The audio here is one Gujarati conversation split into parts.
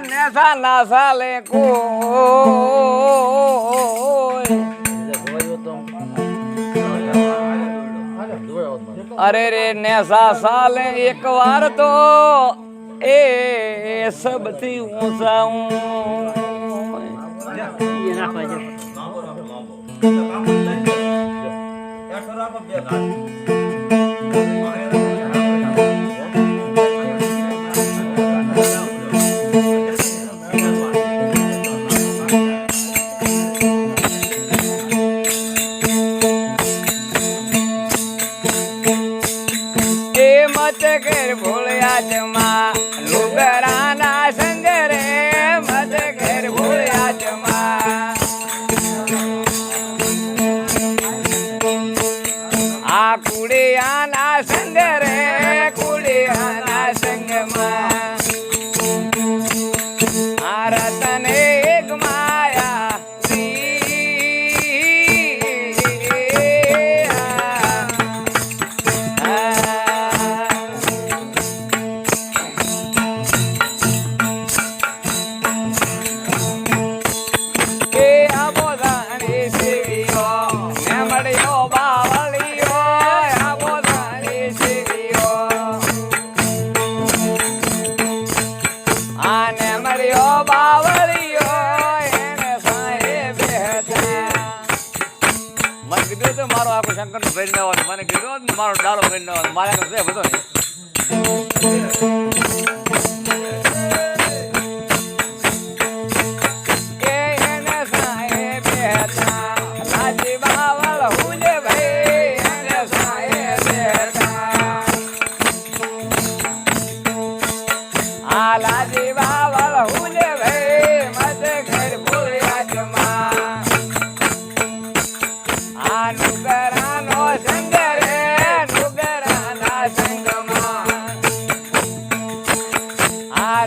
ને સાના સાલે કોઈ. અરે રે નેસા સાલે એક વાર તો એ સબથી ઊંચા હું that I તો મારો આખો શંકરનું ભરી નાખવાનું મને કીધું ને, મારો ડાળો ભરી નાખવાનો મારે તો છે બધો લાજી બાવા હું જે ભાઈ.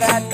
para.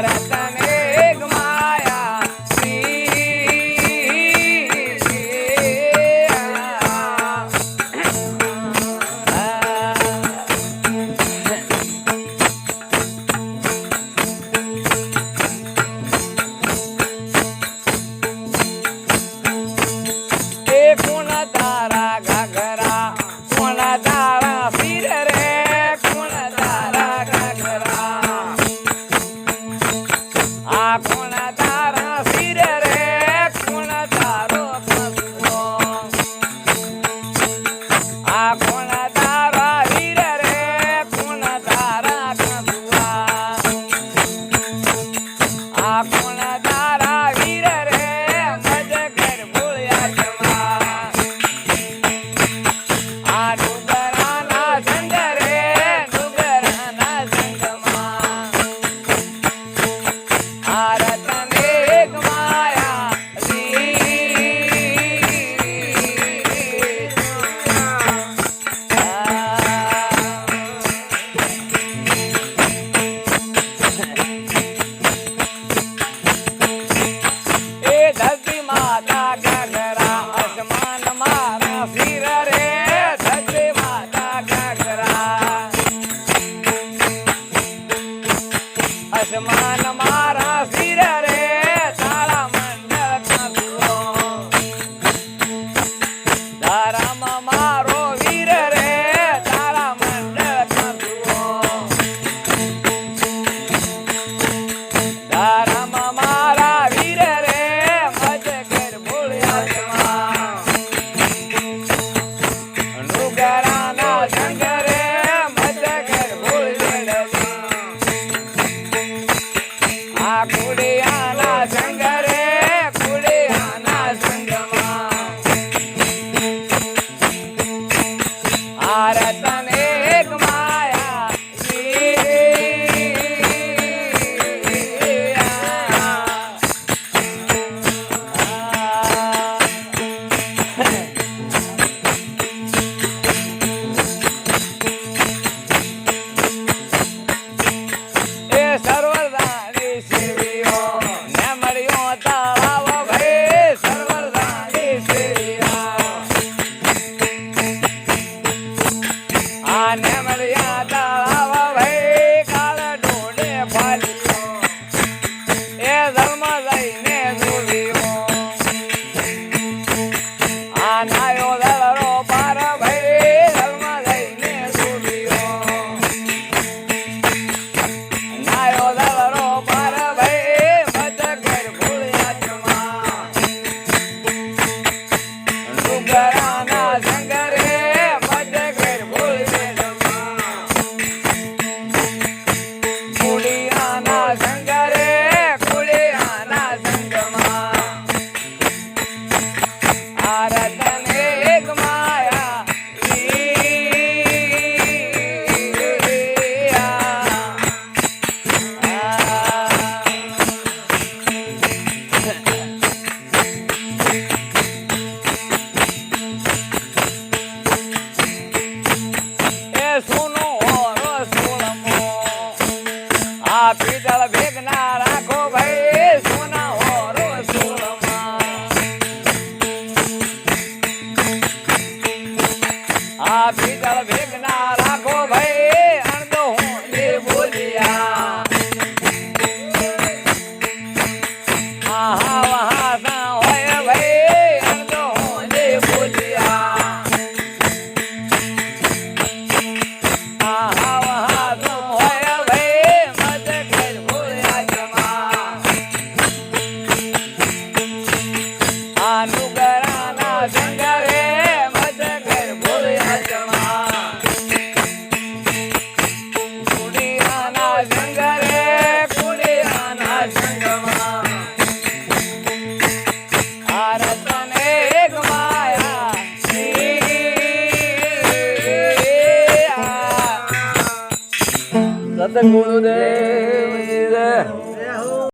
para stop. મારા શિર করে hasta el mundo